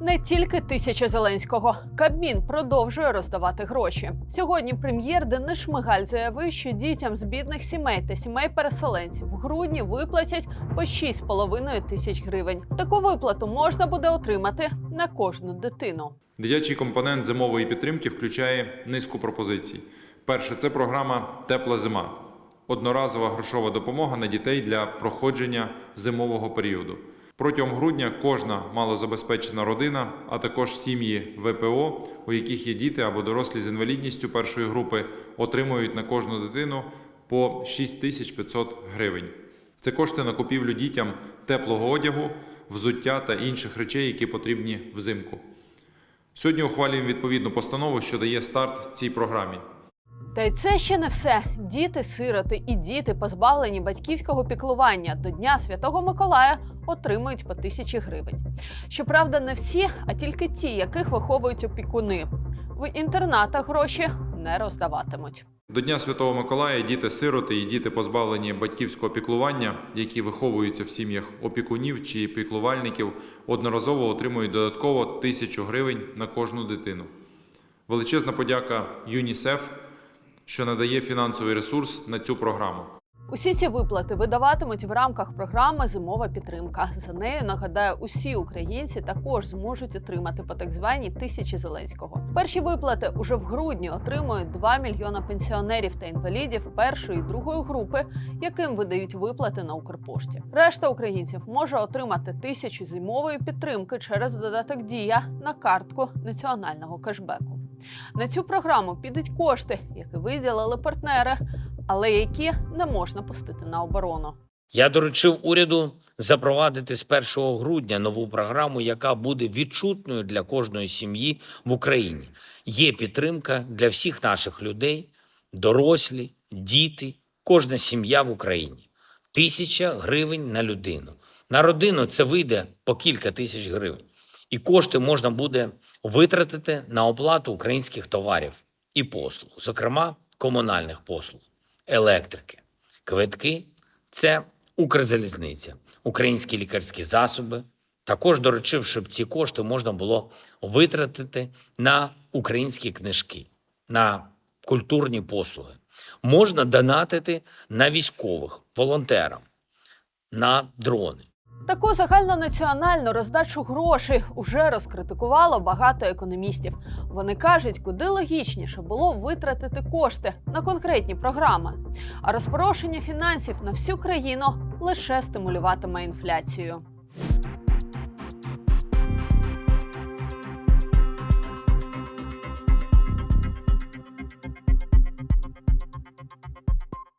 Не тільки тисяча Зеленського. Кабмін продовжує роздавати гроші. Сьогодні прем'єр Денис Шмигаль заявив, що дітям з бідних сімей та сімей переселенців в грудні виплатять по 6,5 тисяч гривень. Таку виплату можна буде отримати на кожну дитину. Дитячий компонент зимової підтримки включає низку пропозицій. Перше це програма Тепла зима. Одноразова грошова допомога на дітей для проходження зимового періоду. Протягом грудня кожна малозабезпечена родина, а також сім'ї ВПО, у яких є діти або дорослі з інвалідністю першої групи, отримують на кожну дитину по 6500 гривень. Це кошти на купівлю дітям теплого одягу, взуття та інших речей, які потрібні взимку. Сьогодні ухвалюємо відповідну постанову, що дає старт цій програмі. Та й це ще не все. Діти, сироти і діти, позбавлені батьківського піклування до Дня Святого Миколая, отримують по тисячі гривень. Щоправда, не всі, а тільки ті, яких виховують опікуни. В інтернатах гроші не роздаватимуть. До Дня Святого Миколая діти-сироти і діти, позбавлені батьківського піклування, які виховуються в сім'ях опікунів чи піклувальників, одноразово отримують додатково тисячу гривень на кожну дитину. Величезна подяка ЮНІСЕФ, що надає фінансовий ресурс на цю програму. Усі ці виплати видаватимуть в рамках програми Зимова підтримка. За нею нагадаю, усі українці також зможуть отримати по так званій тисячі Зеленського. Перші виплати уже в грудні отримують 2 мільйона пенсіонерів та інвалідів першої і другої групи, яким видають виплати на Укрпошті. Решта українців може отримати тисячу зимової підтримки через додаток Дія на картку національного кешбеку. На цю програму підуть кошти, які виділили партнери, але які не можна пустити на оборону. Я доручив уряду запровадити з 1 грудня нову програму, яка буде відчутною для кожної сім'ї в Україні. Є підтримка для всіх наших людей, дорослі, діти, кожна сім'я в Україні. Тисяча гривень на людину. На родину це вийде по кілька тисяч гривень. І кошти можна буде витратити на оплату українських товарів і послуг, зокрема комунальних послуг, електрики, квитки це Укрзалізниця, українські лікарські засоби. Також доручив, щоб ці кошти можна було витратити на українські книжки, на культурні послуги. Можна донатити на військових, волонтерам, на дрони. Таку загальнонаціональну роздачу грошей уже розкритикувало багато економістів. Вони кажуть, куди логічніше було витратити кошти на конкретні програми, а розпорошення фінансів на всю країну лише стимулюватиме інфляцію.